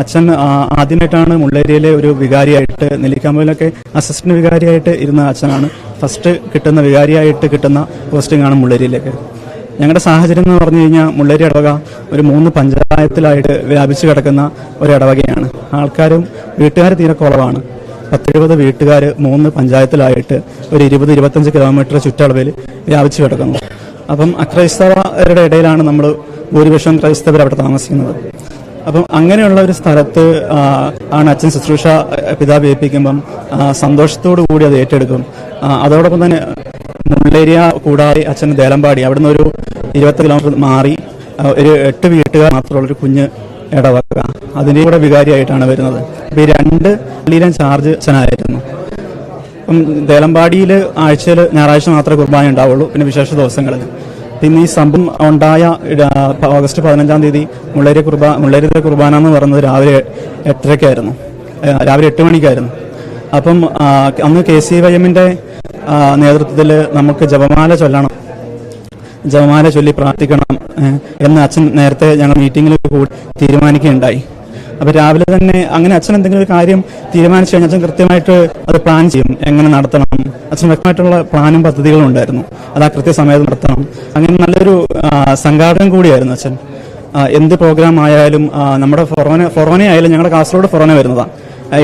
അച്ഛൻ ആദ്യമായിട്ടാണ് മുള്ളേരിയയിലെ ഒരു വികാരിയായിട്ട് നെല്ലിക്കാമ്പലൊക്കെ അസിസ്റ്റന്റ് വികാരിയായിട്ട് ഇരുന്ന അച്ഛനാണ്. ഫസ്റ്റ് കിട്ടുന്ന വികാരിയായിട്ട് കിട്ടുന്ന പോസ്റ്റിംഗ് ആണ് മുള്ളേരിയിലേക്ക്. ഞങ്ങളുടെ സാഹചര്യം എന്ന് പറഞ്ഞു കഴിഞ്ഞാൽ മുള്ളേരി ഇടവക ഒരു മൂന്ന് പഞ്ചായത്തിലായിട്ട് വ്യാപിച്ചു കിടക്കുന്ന ഒരു ഇടവകയാണ് ആൾക്കാരും വീട്ടുകാർ തീരെ കുറവാണ്. പത്തെഴുപത് വീട്ടുകാർ മൂന്ന് പഞ്ചായത്തിലായിട്ട് ഒരു ഇരുപത് ഇരുപത്തഞ്ച് കിലോമീറ്റർ ചുറ്റളവിൽ വ്യാപിച്ചു കിടക്കുന്നു. അപ്പം അക്രൈസ്തവരുടെ ഇടയിലാണ് നമ്മൾ ഭൂരിപക്ഷം ക്രൈസ്തവർ അവിടെ താമസിക്കുന്നത്. അപ്പം അങ്ങനെയുള്ള ഒരു സ്ഥലത്ത് ആണ് അച്ഛൻ ശുശ്രൂഷ പിതാവ് ഏൽപ്പിക്കുമ്പം സന്തോഷത്തോടു കൂടി അത് ഏറ്റെടുക്കും. അതോടൊപ്പം തന്നെ മുള്ളേരിയ കൂടാതെ അച്ഛൻ ദേലമ്പാടി അവിടുന്ന് ഒരു ഇരുപത്തി കിലോമീറ്റർ മാറി ഒരു എട്ട് വീട്ടുകാർ മാത്രമുള്ള ഒരു കുഞ്ഞ് ഇടവക. അതിന്റെ കൂടെ വികാരിയായിട്ടാണ് വരുന്നത്. അപ്പം ഈ രണ്ട് പള്ളിയിലും ചാർജ് അച്ഛനായിരുന്നു. അപ്പം ദേലമ്പാടിയിൽ ആഴ്ചയിൽ ഞായറാഴ്ച മാത്രമേ കുർബാന ഉണ്ടാവുള്ളൂ പിന്നെ വിശേഷ ദിവസങ്ങളിൽ. പിന്നെ ഈ സംഭവം ഉണ്ടായ ഓഗസ്റ്റ് പതിനഞ്ചാം തീയതി മുള്ളേരി കുർബാ മുള്ളേരി കുർബാന എന്ന് പറയുന്നത് രാവിലെ എട്ടരയ്ക്കായിരുന്നു. രാവിലെ എട്ട് മണിക്കായിരുന്നു. അപ്പം അന്ന് കെ സി വൈ എമ്മിന്റെ നേതൃത്വത്തിൽ നമുക്ക് ജപമാല ചൊല്ലണം. ജപമാല ചൊല്ലി പ്രാർത്ഥിക്കണം എന്ന് അച്ഛൻ നേരത്തെ ഞങ്ങൾ മീറ്റിങ്ങിൽ കൂടി തീരുമാനിക്കുകയുണ്ടായി. അപ്പൊ രാവിലെ തന്നെ അങ്ങനെ അച്ഛൻ എന്തെങ്കിലും ഒരു കാര്യം തീരുമാനിച്ചു കഴിഞ്ഞാൽ അച്ഛൻ കൃത്യമായിട്ട് അത് പ്ലാൻ ചെയ്യും. എങ്ങനെ നടത്തണം? അച്ഛൻ വ്യക്തമായിട്ടുള്ള പ്ലാനും പദ്ധതികളും ഉണ്ടായിരുന്നു. അത് ആ കൃത്യസമയത്ത് നടത്തണം. അങ്ങനെ നല്ലൊരു സംഘാടനം കൂടിയായിരുന്നു അച്ഛൻ. എന്ത് പ്രോഗ്രാം ആയാലും നമ്മുടെ ഫൊറോന ഫൊറോന ആയാലും ഞങ്ങളുടെ കാസർഗോഡ് ഫൊറോന വരുന്നതാണ്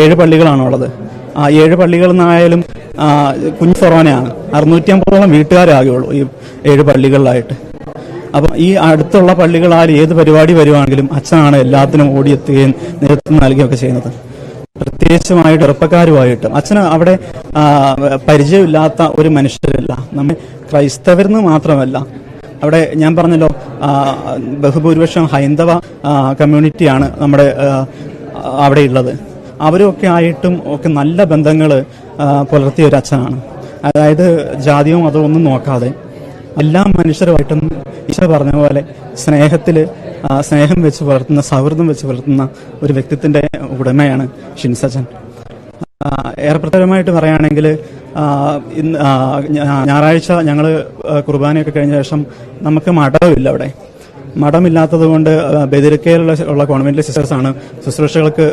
ഏഴ് പള്ളികളാണുള്ളത് ആ ഏഴ് പള്ളികളിൽ നിന്നായാലും കുഞ്ഞു ഫൊറോനയാണ്. അറുന്നൂറ്റി അമ്പതോളം വീട്ടുകാരാകുള്ളൂ ഈ ഏഴ് പള്ളികളിലായിട്ട്. അപ്പം ഈ അടുത്തുള്ള പള്ളികളാൽ ഏത് പരിപാടി വരുവാണെങ്കിലും അച്ഛനാണ് എല്ലാത്തിനും ഓടിയെത്തുകയും നേതൃത്വം നൽകുകയൊക്കെ ചെയ്യുന്നത്. പ്രത്യേകിച്ചുമായിട്ട് ചെറുപ്പക്കാരുമായിട്ട്. അച്ഛന് അവിടെ പരിചയമില്ലാത്ത ഒരു മനുഷ്യരല്ല. നമ്മൾ ക്രൈസ്തവരെന്ന് മാത്രമല്ല. അവിടെ ഞാൻ പറഞ്ഞല്ലോ ബഹുഭൂരിപക്ഷം ഹൈന്ദവ കമ്മ്യൂണിറ്റിയാണ് നമ്മുടെ അവിടെ ഉള്ളത് അവരൊക്കെ ആയിട്ടും ഒക്കെ നല്ല ബന്ധങ്ങൾ പുലർത്തിയ ഒരു അച്ഛനാണ്. അതായത് ജാതിയോ മതമോ ഒന്നും നോക്കാതെ എല്ലാ മനുഷ്യരുമായിട്ടും പറഞ്ഞ പോലെ സ്നേഹത്തിൽ സ്നേഹം വെച്ച് പുലർത്തുന്ന സൗഹൃദം വെച്ച് പുലർത്തുന്ന ഒരു വ്യക്തിത്വത്തിന്റെ ഉടമയാണ് ഷിൻസജൻ ഏറെ പ്രത്യേകമായിട്ട് പറയുകയാണെങ്കിൽ ഞായറാഴ്ച ഞങ്ങൾ കുർബാനയൊക്കെ കഴിഞ്ഞ ശേഷം നമുക്ക് മഠമില്ല അവിടെ. മഠമില്ലാത്തത് കൊണ്ട് ബെതിരക്കയിലുള്ള ഉള്ള കോൺവെന്റിലെ സിസ്റ്റേഴ്സാണ് ശുശ്രൂഷകൾക്ക്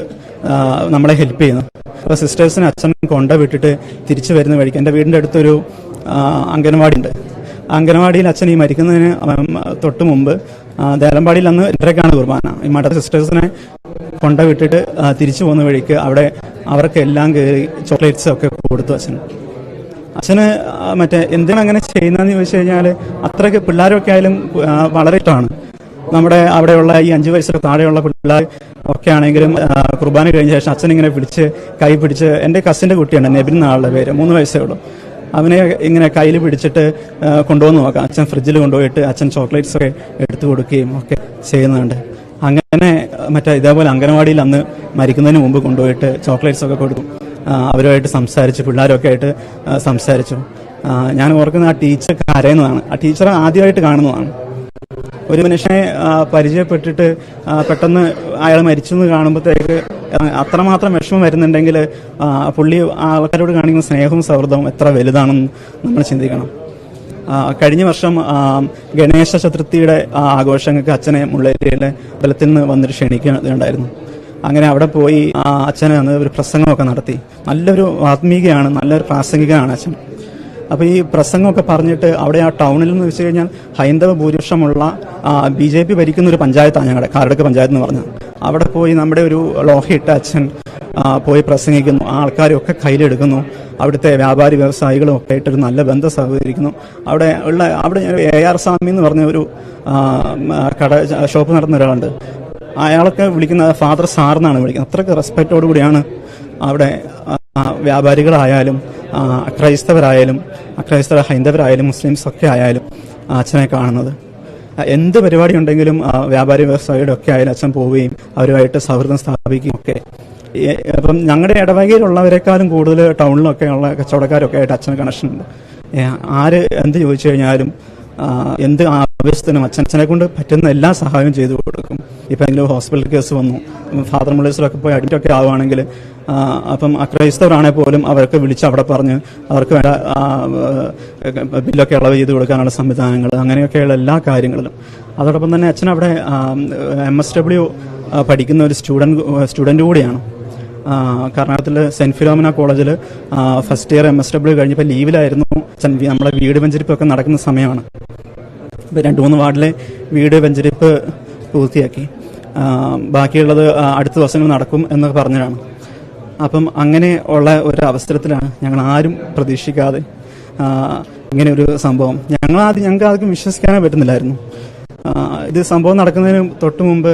നമ്മളെ ഹെൽപ്പ് ചെയ്യുന്നത്. അപ്പോൾ സിസ്റ്റേഴ്സിനെ അച്ഛൻ കൊണ്ട വിട്ടിട്ട് തിരിച്ചു വരുന്ന വഴിക്ക് എന്റെ വീടിന്റെ അടുത്തൊരു അംഗൻവാടി ഉണ്ട് അംഗനവാടിയിൽ അച്ഛൻ ഈ മരിക്കുന്നതിന് തൊട്ട് മുമ്പ് ദേലമ്പാടിയിൽ അന്ന് രണ്ടരക്കാണ് കുർബാന. ഈ മഠ സിസ്റ്റേഴ്സിനെ കൊണ്ട വിട്ടിട്ട് തിരിച്ചു പോകുന്ന വഴിക്ക് അവിടെ അവർക്ക് എല്ലാം കയറി ചോക്ലേറ്റ്സ് ഒക്കെ കൊടുത്തു അച്ഛൻ. അച്ഛന് മറ്റേ എന്തിനാണ് അങ്ങനെ ചെയ്യുന്നതെന്ന് ചോദിച്ചു കഴിഞ്ഞാൽ അത്രയ്ക്ക് പിള്ളേരൊക്കെ ആയാലും വളരെ ഇഷ്ടമാണ്. നമ്മുടെ അവിടെയുള്ള ഈ അഞ്ചു വയസ്സിന് താഴെയുള്ള പിള്ളേർ ഒക്കെ ആണെങ്കിലും കുർബാന കഴിഞ്ഞ ശേഷം അച്ഛൻ ഇങ്ങനെ പിടിച്ച് കൈ പിടിച്ച് എന്റെ കസിന്റെ കുട്ടിയാണ് നെബിൻ എന്നാളുടെ പേര് മൂന്ന് വയസ്സേ ഉള്ളൂ. അവനെ ഇങ്ങനെ കയ്യിൽ പിടിച്ചിട്ട് കൊണ്ടുവന്ന്. നോക്കാം അച്ഛൻ ഫ്രിഡ്ജിൽ കൊണ്ടുപോയിട്ട് അച്ഛൻ ചോക്ലേറ്റ്സ് ഒക്കെ എടുത്തു കൊടുക്കുകയും ഒക്കെ ചെയ്യുന്നുണ്ട്. അങ്ങനെ മറ്റേ ഇതേപോലെ അംഗനവാടിയിൽ അന്ന് മരിക്കുന്നതിന് മുമ്പ് കൊണ്ടുപോയിട്ട് ചോക്ലേറ്റ്സ് ഒക്കെ കൊടുക്കും അവരുമായിട്ട് സംസാരിച്ചു പിള്ളേരൊക്കെ ആയിട്ട് സംസാരിച്ചു. ഞാൻ ഓർക്കുന്ന ആ ടീച്ചർ കരയുന്നതാണ്. ആ ടീച്ചറെ ആദ്യമായിട്ട് കാണുന്നതാണ്. ഒരു മനുഷ്യനെ പരിചയപ്പെട്ടിട്ട് പെട്ടെന്ന് അയാൾ മരിച്ചു എന്ന് കാണുമ്പോഴത്തേക്ക് അത്രമാത്രം വിഷമം വരുന്നുണ്ടെങ്കിൽ പുള്ളി ആൾക്കാരോട് കാണിക്കുന്ന സ്നേഹവും സൗഹൃദവും എത്ര വലുതാണെന്ന് നമ്മൾ ചിന്തിക്കണം. കഴിഞ്ഞ വർഷം ഗണേശ ചതുർത്ഥിയുടെ ആഘോഷങ്ങൾക്ക് അച്ഛനെ മുള്ളേരിയിലെ ബലത്തിൽ നിന്ന് വന്നിട്ട് ക്ഷണിക്കുകയുണ്ടായിരുന്നു. അങ്ങനെ അവിടെ പോയി അച്ഛനെ ഒരു പ്രസംഗമൊക്കെ നടത്തി. നല്ലൊരു ആത്മീകയാണ് നല്ലൊരു പ്രാസംഗികനാണ് അച്ഛൻ. അപ്പോൾ ഈ പ്രസംഗമൊക്കെ പറഞ്ഞിട്ട് അവിടെ ആ ടൗണിൽ എന്ന് വെച്ച് കഴിഞ്ഞാൽ ഹൈന്ദവ ഭൂരിപക്ഷമുള്ള ബി ജെ പി ഭരിക്കുന്ന ഒരു പഞ്ചായത്താണ് ഞങ്ങളുടെ കാരടക്ക് പഞ്ചായത്ത് എന്ന് പറഞ്ഞത് അവിടെ പോയി നമ്മുടെ ഒരു ലോഹയിട്ട അച്ഛൻ പോയി പ്രസംഗിക്കുന്നു ആ ആൾക്കാരൊക്കെ കയ്യിലെടുക്കുന്നു. അവിടുത്തെ വ്യാപാരി വ്യവസായികളും ഒക്കെ ആയിട്ടൊരു നല്ല ബന്ധം സഹകരിക്കുന്നു. അവിടെ ഉള്ള അവിടെ എ ആർ സ്വാമി എന്ന് പറഞ്ഞ ഒരു കട ഷോപ്പ് നടന്ന ഒരാളുണ്ട്. അയാളൊക്കെ വിളിക്കുന്ന ഫാദർ സാർ എന്നാണ് വിളിക്കുന്നത്. അത്രയ്ക്ക് റെസ്പെക്റ്റോടു കൂടിയാണ് അവിടെ വ്യാപാരികളായാലും ക്രൈസ്തവരായാലും അക്രൈസ്തവ ഹൈന്ദവരായാലും മുസ്ലിംസ് ഒക്കെ ആയാലും അച്ഛനെ കാണുന്നത്. എന്ത് പരിപാടി ഉണ്ടെങ്കിലും വ്യാപാരി വ്യവസായിയുടെ ഒക്കെ ആയാലും അച്ഛൻ പോവുകയും അവരുമായിട്ട് സൗഹൃദം സ്ഥാപിക്കുകയും ഒക്കെ. അപ്പം ഞങ്ങളുടെ ഇടവകയിലുള്ളവരെക്കാളും കൂടുതൽ ടൗണിലൊക്കെ ഉള്ള കച്ചവടക്കാരൊക്കെ ആയിട്ട് അച്ഛന് കണക്ഷൻ ഉണ്ട്. ആര് എന്ത് ചോദിച്ചു കഴിഞ്ഞാലും എന്ത് ആവശ്യത്തിനും അച്ഛനച്ഛനെ കൊണ്ട് പറ്റുന്ന എല്ലാ സഹായവും ചെയ്തു കൊടുക്കും. ഇപ്പം എന്തെങ്കിലും ഹോസ്പിറ്റൽ കേസ് വന്നു. ഫാദർ മുള്ളേഴ്സിലൊക്കെ പോയി അഡ്മിറ്റ് ഒക്കെ ആവുകയാണെങ്കിൽ അപ്പം അക്രൈസ്തവരാണെങ്കിൽ പോലും അവർക്ക് വിളിച്ച് അവിടെ പറഞ്ഞ് അവർക്ക് വേണ്ട ബില്ലൊക്കെ ഇളവ് ചെയ്ത് കൊടുക്കാനുള്ള സംവിധാനങ്ങൾ അങ്ങനെയൊക്കെയുള്ള എല്ലാ കാര്യങ്ങളിലും. അതോടൊപ്പം തന്നെ അച്ഛൻ അവിടെ എം എസ് ഡബ്ല്യു പഠിക്കുന്ന ഒരു സ്റ്റുഡന്റ് സ്റ്റുഡന്റ് കൂടിയാണ്. കർണാടകത്തിൽ സെന്റ് ഫിലോമിന കോളേജിൽ first year M S W കഴിഞ്ഞപ്പോൾ ലീവിലായിരുന്നു. അച്ഛൻ നമ്മുടെ വീട് വെഞ്ചരിപ്പൊക്കെ നടക്കുന്ന സമയമാണ്. രണ്ട് മൂന്ന് വാർഡിലെ വീട് വെഞ്ചരിപ്പ് പൂർത്തിയാക്കി. ബാക്കിയുള്ളത് അടുത്ത ദിവസങ്ങൾ നടക്കും എന്ന് പറഞ്ഞതാണ്. അപ്പം അങ്ങനെ ഉള്ള ഒരു അവസരത്തിലാണ് ഞങ്ങൾ ആരും പ്രതീക്ഷിക്കാതെ ഇങ്ങനെ ഒരു സംഭവം. ഞങ്ങൾ ആദ്യം ഞങ്ങൾക്ക് ആർക്കും വിശ്വസിക്കാനേ പറ്റുന്നില്ലായിരുന്നു. ഇത് സംഭവം നടക്കുന്നതിന് തൊട്ട് മുമ്പ്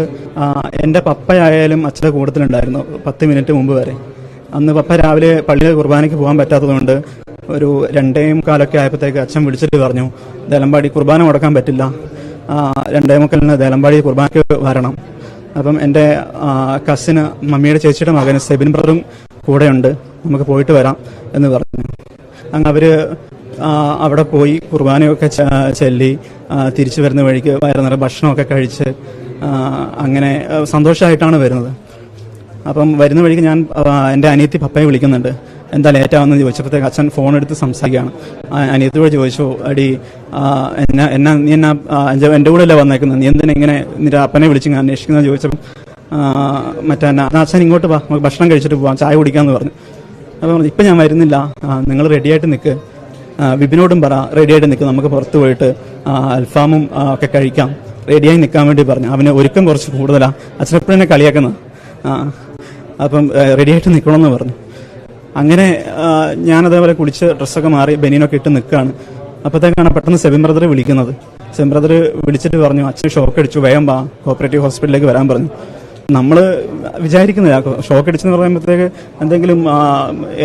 എന്റെ പപ്പയായാലും അച്ഛന്റെ കൂട്ടത്തിലുണ്ടായിരുന്നു പത്ത് മിനിറ്റ് മുമ്പ് വരെ. അന്ന് പപ്പ രാവിലെ പള്ളിയിൽ കുർബാനയ്ക്ക് പോകാൻ പറ്റാത്തതുകൊണ്ട് ഒരു രണ്ടേ മുക്കാലൊക്കെ ആയപ്പോഴത്തേക്ക് അച്ഛൻ വിളിച്ചിട്ട് പറഞ്ഞു ദേലമ്പാടി കുർബാന മുടക്കാൻ പറ്റില്ല. രണ്ടേ മുക്കാലിന് ദേലമ്പാടി കുർബാനയ്ക്ക് വരണം. അപ്പം എന്റെ കസിന് മമ്മിയുടെ ചേച്ചിയുടെ മകന് സെബിൻ ബ്രദറും കൂടെയുണ്ട്. നമുക്ക് പോയിട്ട് വരാം എന്ന് പറഞ്ഞു. അങ്ങ് അവർ അവിടെ പോയി കുർബാനയൊക്കെ ചൊല്ലി തിരിച്ചു വരുന്ന വഴിക്ക് നിറയെ ഭക്ഷണമൊക്കെ കഴിച്ച് അങ്ങനെ സന്തോഷമായിട്ടാണ് വരുന്നത്. അപ്പം വരുന്ന വഴിക്ക് ഞാൻ എന്റെ അനിയത്തി പപ്പയെ വിളിക്കുന്നുണ്ട്. എന്താ ലേറ്റ് ആവുമെന്ന് ചോദിച്ചപ്പോഴത്തേക്ക് അച്ഛൻ ഫോൺ എടുത്ത് സംസാരിക്കുകയാണ് അനിയത്തോട് ചോദിച്ചു അടി എന്നാ എന്നാ നീ എന്നാ എന്റെ കൂടെ അല്ലേ വന്നേക്കുന്നത്? നീ എന്തിനാ ഇങ്ങനെ നിന്റെ അപ്പനെ വിളിച്ച് ഞാൻ അന്വേഷിക്കുന്നത് ചോദിച്ചപ്പോൾ മറ്റേ എന്നാ, "എന്നാ അച്ഛൻ ഇങ്ങോട്ട് വാ നമുക്ക് ഭക്ഷണം കഴിച്ചിട്ട് പോവാം ചായ കുടിക്കാമെന്ന് പറഞ്ഞു. അപ്പോൾ പറഞ്ഞു ഇപ്പം ഞാൻ വരുന്നില്ല. നിങ്ങൾ റെഡിയായിട്ട് നിൽക്ക് വിപിനോടും പറ റെഡിയായിട്ട് നിൽക്ക് നമുക്ക് പുറത്ത് പോയിട്ട് അൽഫാമും ഒക്കെ കഴിക്കാം. റെഡിയായി നിൽക്കാൻ വേണ്ടി പറഞ്ഞു. അവന് ഒരുക്കം കുറച്ച് കൂടുതലാണ് അച്ഛനെപ്പോഴും എന്നെ കളിയാക്കുന്നത് അപ്പം റെഡിയായിട്ട് നിൽക്കണമെന്ന് പറഞ്ഞു. അങ്ങനെ ഞാൻ അതേപോലെ കുളിച്ച് ഡ്രസ്സൊക്കെ മാറി ബനീനൊക്കെ ഇട്ട് നിൽക്കുകയാണ് അപ്പോഴത്തേക്കാണ് പെട്ടെന്ന് സെബിൻ ബ്രദർ വിളിക്കുന്നത്. സെബിൻ ബ്രദർ വിളിച്ചിട്ട് പറഞ്ഞു അച്ഛൻ ഷോക്ക് അടിച്ചു വേഗം വാ കോപ്പറേറ്റീവ് ഹോസ്പിറ്റലിലേക്ക് വരാൻ പറഞ്ഞു. നമ്മൾ വിചാരിക്കുന്നില്ല ഷോക്ക് അടിച്ചെന്ന് പറയുമ്പോഴത്തേക്ക് എന്തെങ്കിലും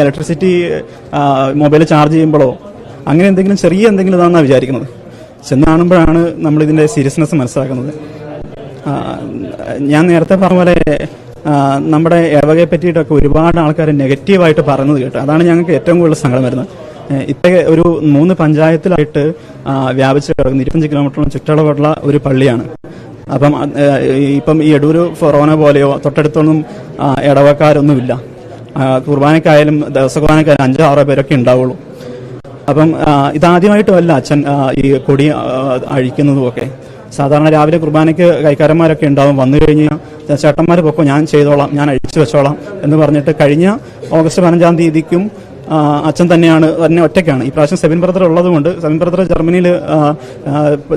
ഇലക്ട്രിസിറ്റി മൊബൈൽ ചാർജ് ചെയ്യുമ്പോഴോ അങ്ങനെ എന്തെങ്കിലും ചെറിയ എന്തെങ്കിലും ഇതാണെന്നാണ് വിചാരിക്കുന്നത്. ചെന്ന് കാണുമ്പോഴാണ് നമ്മൾ ഇതിന്റെ സീരിയസ്നെസ് മനസ്സിലാക്കുന്നത് ഞാൻ നേരത്തെ പറഞ്ഞ പോലെ നമ്മുടെ ഇടവകയെ പറ്റിയിട്ടൊക്കെ ഒരുപാട് ആൾക്കാർ നെഗറ്റീവായിട്ട് പറയുന്നത് കേട്ടു അതാണ് ഞങ്ങൾക്ക് ഏറ്റവും കൂടുതൽ സങ്കടം വരുന്നത്. ഇത്ര ഒരു മൂന്ന് പഞ്ചായത്തിലായിട്ട് വ്യാപിച്ച് കിടക്കുന്ന ഇരുപത്തഞ്ച് കിലോമീറ്ററോളം ചുറ്റളവുള്ള ഒരു പള്ളിയാണ്. അപ്പം ഇപ്പം ഈ എടൂര് ഫൊറോന പോലെയോ തൊട്ടടുത്തൊന്നും ഇടവക്കാരൊന്നുമില്ല. കുർബാനക്കായാലും ദിവസ കുർബാനക്കായാലും അഞ്ചോ ആറോ പേരൊക്കെ ഉണ്ടാവുള്ളൂ. അപ്പം ഇതാദ്യമായിട്ടുമല്ല അച്ഛൻ ഈ കൊടി അഴിക്കുന്നതുമൊക്കെ. സാധാരണ രാവിലെ കുർബാനയ്ക്ക് കൈക്കാരന്മാരൊക്കെ ഉണ്ടാവും. വന്നു കഴിഞ്ഞാൽ ചേട്ടന്മാർ പൊക്കോ ഞാൻ ചെയ്തോളാം ഞാൻ അഴിച്ചു വെച്ചോളാം എന്ന് പറഞ്ഞിട്ട് കഴിഞ്ഞ ഓഗസ്റ്റ് പതിനഞ്ചാം തീയതിക്കും അച്ഛൻ തന്നെയാണ് തന്നെ ഒറ്റയ്ക്കാണ്. ഈ പ്രാവശ്യം സെവൻ ബ്രദർ ഉള്ളതുകൊണ്ട് സെവൻ ബ്രദർ ജർമ്മനിയിൽ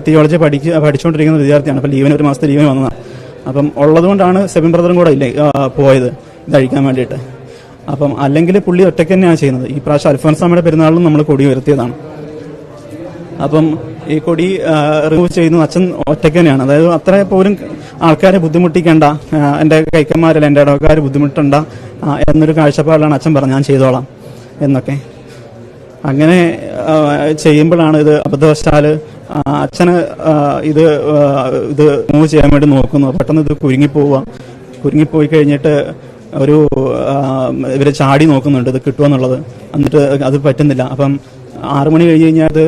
തിയോളജി പഠിക്ക പഠിച്ചുകൊണ്ടിരിക്കുന്ന വിദ്യാർത്ഥിയാണ്. അപ്പം ലീവിന് ഒരു മാസത്തെ ലീവിന് വന്നതാണ്. അപ്പം ഉള്ളതുകൊണ്ടാണ് സെവൻ ബ്രദറും കൂടെ ഇല്ലേ പോയത് ഇത് അഴിക്കാൻ വേണ്ടിയിട്ട്. അപ്പം അല്ലെങ്കിൽ പുള്ളി ഒറ്റയ്ക്ക് തന്നെയാണ് ചെയ്യുന്നത്. ഈ പ്രാവശ്യം അൽഫോൻസാമയുടെ പെരുന്നാളിലും നമ്മൾ കൊടി ഉയർത്തിയതാണ്. അപ്പം ഈ കൊടി റിമൂവ് ചെയ്യുന്നത് അച്ഛൻ ഒറ്റയ്ക്ക് തന്നെയാണ് അതായത് അത്ര പോലും ആൾക്കാരെ ബുദ്ധിമുട്ടിക്കേണ്ട എന്റെ കൈക്കന്മാരല്ല എന്റെ ഇടവക്കാർ ബുദ്ധിമുട്ടണ്ട എന്നൊരു കാഴ്ചപ്പാടിലാണ് അച്ഛൻ പറഞ്ഞത് ഞാൻ ചെയ്തോളാം എന്നൊക്കെ. അങ്ങനെ ചെയ്യുമ്പോഴാണ് ഇത് അബദ്ധവശാൽ അച്ഛന് ഇത് ഇത് മൂവ് ചെയ്യാൻ വേണ്ടി നോക്കുന്നു. പെട്ടെന്ന് ഇത് കുരുങ്ങിപ്പോവുക കുരുങ്ങിപ്പോയി കഴിഞ്ഞിട്ട് ഒരു ഇവർ ചാടി നോക്കുന്നുണ്ട് ഇത് കിട്ടുമെന്നുള്ളത് എന്നിട്ട് അത് പറ്റുന്നില്ല. അപ്പം ആറു മണി കഴിഞ്ഞ് കഴിഞ്ഞാൽ അത്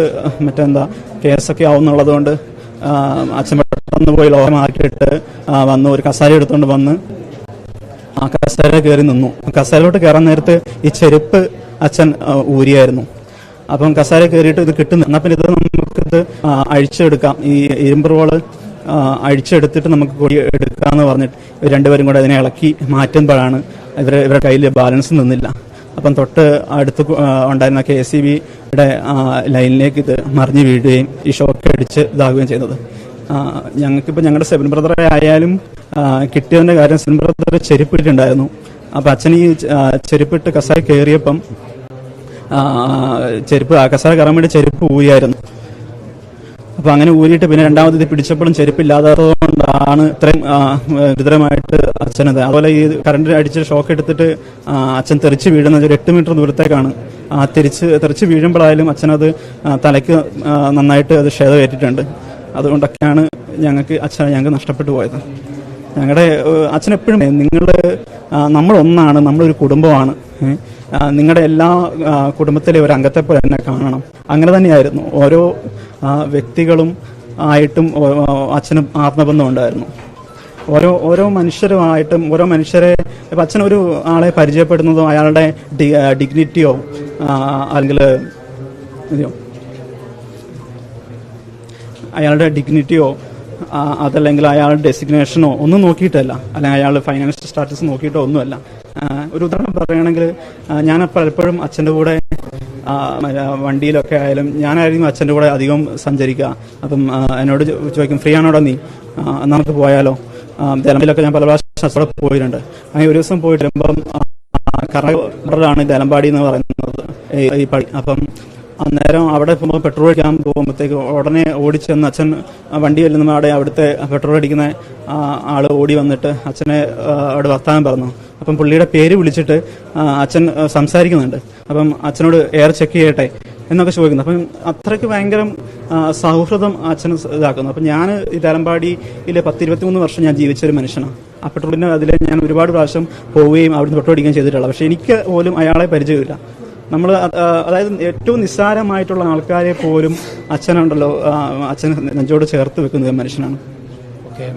മറ്റെന്താ കേസൊക്കെ ആവുന്നുള്ളത് കൊണ്ട് അച്ഛൻ പെട്ടെന്ന് പോയി ലോഹ മാറ്റിയിട്ട് വന്ന് ഒരു കസാര എടുത്തുകൊണ്ട് വന്ന് ആ കസേര കയറി നിന്നു. കസേരയിലോട്ട് കയറാൻ നേരത്ത് ഈ ചെരുപ്പ് അച്ഛൻ ഊരിയായിരുന്നു. അപ്പം കസേര കയറിയിട്ട് ഇത് കിട്ടുന്നു എന്നാ പിന്നെ ഇത് നമുക്കിത് അഴിച്ചെടുക്കാം. ഈ ഇരുമ്പ് റോൾ അഴിച്ചെടുത്തിട്ട് നമുക്ക് കൊടി എടുക്കാന്ന് പറഞ്ഞിട്ട് രണ്ടുപേരും കൂടെ അതിനെ ഇളക്കി മാറ്റുമ്പോഴാണ് ഇവരെ ഇവരുടെ കയ്യിൽ ബാലൻസ് നിന്നില്ല. അപ്പം തൊട്ട് അടുത്ത് ഉണ്ടായിരുന്ന കെ സി ബിയുടെ ലൈനിലേക്ക് ഇത് മറിഞ്ഞു വീഴുകയും ഈ ഷോക്ക് അടിച്ച് ഇതാകുകയും ചെയ്തത്. ഞങ്ങൾക്കിപ്പോൾ ഞങ്ങളുടെ സെവൻ ബ്രദറെ ആയാലും കിട്ടിയതിന്റെ കാര്യം സെവൻ ബ്രദർ ചെരുപ്പിട്ടുണ്ടായിരുന്നു അപ്പം അച്ഛൻ ഈ ചെരുപ്പിട്ട് കസായി കയറിയപ്പം ചെരുപ്പ് കസാര കയറാൻ വേണ്ടി ചെരുപ്പ് ഊരിയായിരുന്നു. അപ്പം അങ്ങനെ ഊരിയിട്ട് പിന്നെ രണ്ടാമത് ഇത് പിടിച്ചപ്പോഴും ചെരുപ്പില്ലാത്തതുകൊണ്ടാണ് ഇത്രയും ഗുരുതരമായിട്ട് അച്ഛനത്. അതുപോലെ ഈ കറണ്ട് അടിച്ച് ഷോക്ക് എടുത്തിട്ട് അച്ഛൻ തെറിച്ച് വീഴുന്നത് ഒരു എട്ട് മീറ്റർ ദൂരത്തേക്കാണ്. തിരിച്ച് തെറിച്ച് വീഴുമ്പോഴായാലും അച്ഛനത് തലയ്ക്ക് നന്നായിട്ട് അത് ക്ഷതമേറ്റിട്ടുണ്ട്. അതുകൊണ്ടൊക്കെയാണ് ഞങ്ങൾക്ക് അച്ഛനെ ഞങ്ങൾക്ക് നഷ്ടപ്പെട്ടു പോയത്. ഞങ്ങളുടെ അച്ഛൻ എപ്പോഴും നിങ്ങൾ നമ്മൾ ഒന്നാണ് നമ്മളൊരു കുടുംബമാണ്. നിങ്ങളുടെ എല്ലാ കുടുംബത്തിലെ ഒരു അംഗത്തെ പോലെ തന്നെ കാണണം. അങ്ങനെ തന്നെയായിരുന്നു. ഓരോ വ്യക്തികളും ആയിട്ടും അച്ഛനും ആത്മബന്ധം ഉണ്ടായിരുന്നു. ഓരോ ഓരോ മനുഷ്യരുമായിട്ടും ഓരോ മനുഷ്യരെ ഇപ്പം അച്ഛൻ ഒരു ആളെ പരിചയപ്പെടുന്നതോ അയാളുടെ ഡിഗ്നിറ്റിയോ അല്ലെങ്കിൽ അയാളുടെ ഡിഗ്നിറ്റിയോ അതല്ലെങ്കിൽ അയാളുടെ ഡെസിഗ്നേഷനോ ഒന്നും നോക്കിയിട്ടല്ല. അല്ലെങ്കിൽ അയാൾ ഫൈനാൻഷ്യൽ സ്റ്റാറ്റസ് നോക്കിയിട്ടോ ഒന്നുമല്ല. ഒരു ഉദാഹരണം പറയുകയാണെങ്കിൽ ഞാൻ പലപ്പോഴും അച്ഛന്റെ കൂടെ വണ്ടിയിലൊക്കെ ആയാലും ഞാനായിരുന്നു അച്ഛന്റെ കൂടെ അധികം സഞ്ചരിക്കുക. അപ്പം എന്നോട് ചോദിക്കും ഫ്രീ ആണോടാ നീ നമുക്ക് പോയാലോ? ദലമ്പിലൊക്കെ ഞാൻ പല പ്രാവശ്യം പോയിട്ടുണ്ട്. അങ്ങനെ ഒരു ദിവസം പോയിട്ട് വരുമ്പം കറയാണ് ദലമ്പാടി എന്ന് പറയുന്നത് ഈ പടി. അപ്പം അന്നേരം അവിടെ പോകുമ്പോൾ പെട്രോൾ അടിക്കാൻ പോകുമ്പോഴത്തേക്ക് ഉടനെ ഓടിച്ചെന്ന് അച്ഛൻ വണ്ടി വരുന്ന അവിടെ അവിടുത്തെ പെട്രോൾ അടിക്കുന്ന ആൾ ഓടി വന്നിട്ട് അച്ഛനെ അവിടെ വർത്താനം പറഞ്ഞു. അപ്പം പുള്ളിയുടെ പേര് വിളിച്ചിട്ട് അച്ഛൻ സംസാരിക്കുന്നുണ്ട്. അപ്പം അച്ഛനോട് എയർ ചെക്ക് ചെയ്യട്ടെ എന്നൊക്കെ ചോദിക്കുന്നു. അപ്പം അത്രയ്ക്ക് ഭയങ്കര സൗഹൃദം അച്ഛന് ഇതാക്കുന്നു. അപ്പം ഞാൻ ഈ തലമ്പാടിയിലെ പത്തിരുപത്തിമൂന്ന് വർഷം ഞാൻ ജീവിച്ചൊരു മനുഷ്യനാണ്. ആ പെട്രോളിന് അതിൽ ഞാൻ ഒരുപാട് പ്രാവശ്യം പോവുകയും അവിടുന്ന് പെട്രോൾ അടിക്കുകയും ചെയ്തിട്ടുള്ള. പക്ഷെ എനിക്ക് പോലും അയാളെ പരിചയമില്ല. നമ്മൾ അതായത് ഏറ്റവും നിസ്സാരമായിട്ടുള്ള ആൾക്കാരെ പോലും അച്ഛനുണ്ടല്ലോ അച്ഛൻ നെഞ്ചോട് ചേർത്ത് വെക്കുന്ന മനുഷ്യനാണ്. ഓക്കെ.